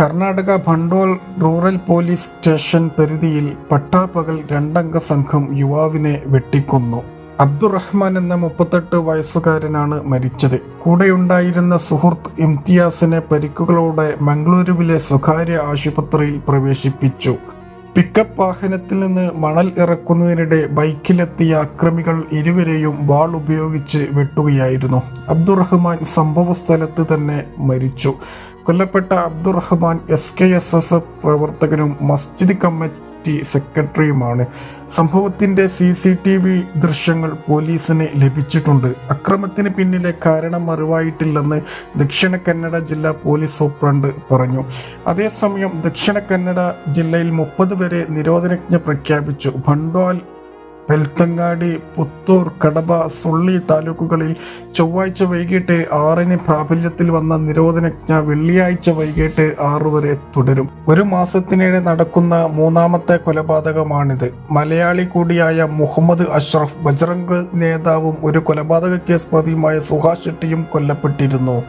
Karnataka Bantwal rural police station പരിധിയിൽ പട്ടാപ്പകൽ രണ്ടംഗ സംഘം യുവാവിനെ വെട്ടിക്കൊന്നു. അബ്ദുറഹ്മാൻ എന്ന മുപ്പത്തെട്ട് വയസ്സുകാരനാണ് മരിച്ചത്. കൂടെയുണ്ടായിരുന്ന സുഹൃത്ത് ഇംതിയാസിനെ പരിക്കുകളോടെ മംഗളൂരുവിലെ സ്വകാര്യ ആശുപത്രിയിൽ പ്രവേശിപ്പിച്ചു. പിക്കപ്പ് വാഹനത്തിൽ നിന്ന് മണൽ ഇറക്കുന്നതിനിടെ ബൈക്കിലെത്തിയ അക്രമികൾ ഇരുവരെയും വാൾ ഉപയോഗിച്ച് വെട്ടുകയായിരുന്നു. അബ്ദുറഹ്മാൻ സംഭവ സ്ഥലത്ത് തന്നെ മരിച്ചു. കൊല്ലപ്പെട്ട Abdurahman S K S S പ്രവർത്തകനും മസ്ജിദ് കമ്മിറ്റി സെക്രട്ടറിയുമാണ്. സംഭവത്തിന്റെ സി സി ടി വി ദൃശ്യങ്ങൾ പോലീസിന് ലഭിച്ചിട്ടുണ്ട്. അക്രമത്തിന് പിന്നിലെ കാരണം അറിവായിട്ടില്ലെന്ന് ദക്ഷിണ കന്നഡ ജില്ലാ പോലീസ് സൂപ്രണ്ട് പറഞ്ഞു. അതേസമയം ദക്ഷിണ കന്നഡ ജില്ലയിൽ മുപ്പത് വരെ നിരോധനാജ്ഞ പ്രഖ്യാപിച്ചു. ഭണ്ഡോൽ വെൽത്തങ്ങാടി പുത്തൂർ കടബ സുള്ളി താലൂക്കുകളിൽ ചൊവ്വാഴ്ച വൈകിട്ട് ആറിന് പ്രാബല്യത്തിൽ വന്ന നിരോധനാജ്ഞ വെള്ളിയാഴ്ച വൈകിട്ട് ആറു വരെ തുടരും. ഒരു മാസത്തിനിടെ നടക്കുന്ന മൂന്നാമത്തെ കൊലപാതകമാണിത്. മലയാളി കൂടിയായ മുഹമ്മദ് അഷ്റഫ് ബജ്രംഗ് നേതാവും ഒരു കൊലപാതക കേസ് പ്രതിയുമായ സുഹാസ് ഷെട്ടിയും കൊല്ലപ്പെട്ടിരുന്നു.